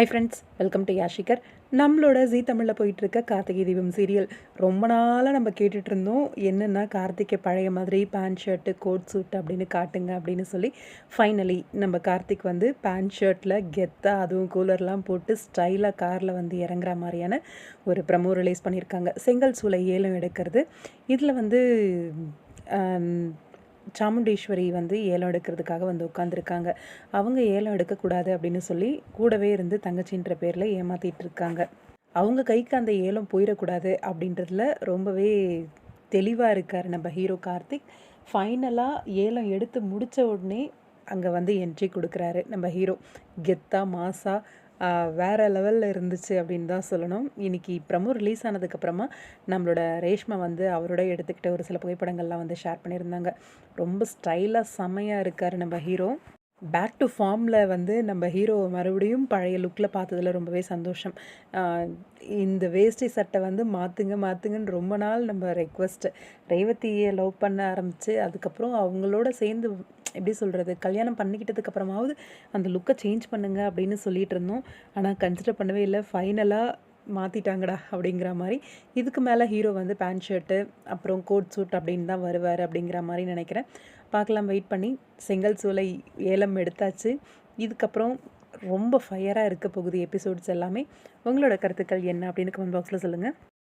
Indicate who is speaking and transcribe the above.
Speaker 1: High friends welcome to யாஷிகர் நம்மளோட Zee தமிழில் போயிட்டுருக்க கார்த்திகை தீபம் சீரியல் ரொம்ப நாளாக நம்ம கேட்டுட்டு இருந்தோம் என்னென்னா கார்த்திகை பழைய மாதிரி பேண்ட் ஷர்ட்டு கோட் சூட் அப்படின்னு காட்டுங்க அப்படின்னு சொல்லி. ஃபைனலி நம்ம கார்த்திக் வந்து பேண்ட் ஷர்ட்டில் கெத்தாக அதுவும் கூலர்லாம் போட்டு ஸ்டைலாக காரில் வந்து இறங்குற மாதிரியான ஒரு ப்ரமோ ரிலீஸ் பண்ணியிருக்காங்க. செங்கல் சூளை ஏலம் எடுக்கிறது. இதில் வந்து சாமுண்டீஸ்வரி வந்து ஏலம் எடுக்கிறதுக்காக வந்து உட்காந்துருக்காங்க அவங்க ஏலம் எடுக்கக்கூடாது அப்படின்னு சொல்லி கூடவே இருந்து தங்கச்சின்ற பேரில் ஏமாத்திட்டு இருக்காங்க. அவங்க கைக்கு அந்த ஏலம் போயிடக்கூடாது அப்படின்றதுல ரொம்பவே தெளிவாக இருக்கார் நம்ம ஹீரோ கார்த்திக். ஃபைனலாக ஏலம் எடுத்து முடித்த உடனே அங்கே வந்து என்ட்ரி கொடுக்குறாரு நம்ம ஹீரோ. கெத்தா மாசா வேற லெவலில் இருந்துச்சு அப்படின்னு தான் சொல்லணும். இன்றைக்கி ப்ரமோ ரிலீஸ் ஆனதுக்கப்புறமா நம்மளோட ரேஷ்மா வந்து அவரோட எடுத்துக்கிட்ட ஒரு சில புகைப்படங்கள்லாம் வந்து ஷேர் பண்ணியிருந்தாங்க. ரொம்ப ஸ்டைலாக செம்மையாக இருக்கார் நம்ம ஹீரோ பேக் டு ஃபார்மில் வந்து நம்ம ஹீரோ மறுபடியும் பழைய லுக்கில் பார்த்ததுல ரொம்பவே சந்தோஷம். இந்த வேஷ்டி சட்டை வந்து மாற்றுங்க மாற்றுங்கன்னு ரொம்ப நாள் நம்ம ரெக்வஸ்ட்டு ரேவதியை லவ் பண்ண ஆரம்பித்து அதுக்கப்புறம் அவங்களோட சேர்ந்து எப்படி சொல்கிறது கல்யாணம் பண்ணிக்கிட்டதுக்கு அப்புறமாவது அந்த லுக்கை சேஞ்ச் பண்ணுங்க அப்படின்னு சொல்லிட்டு இருந்தோம் ஆனால் கன்சிடர் பண்ணவே இல்லை. ஃபைனலாக மாற்றிட்டாங்கடா அப்படிங்கிற மாதிரி. இதுக்கு மேலே ஹீரோ வந்து பேண்ட் ஷர்ட்டு அப்புறம் கோட் சூட் அப்படின்னு தான் வருவார் அப்படிங்கிற மாதிரி நினைக்கிறேன். பார்க்கலாம் வெயிட் பண்ணி. செங்கல் சூளை ஏலம் எடுத்தாச்சு. இதுக்கப்புறம் ரொம்ப ஃபயராக இருக்க போகுது எபிசோட்ஸ் எல்லாமே. உங்களோட கருத்துக்கள் என்ன அப்படின்னு கமெண்ட் பாக்ஸில் சொல்லுங்கள்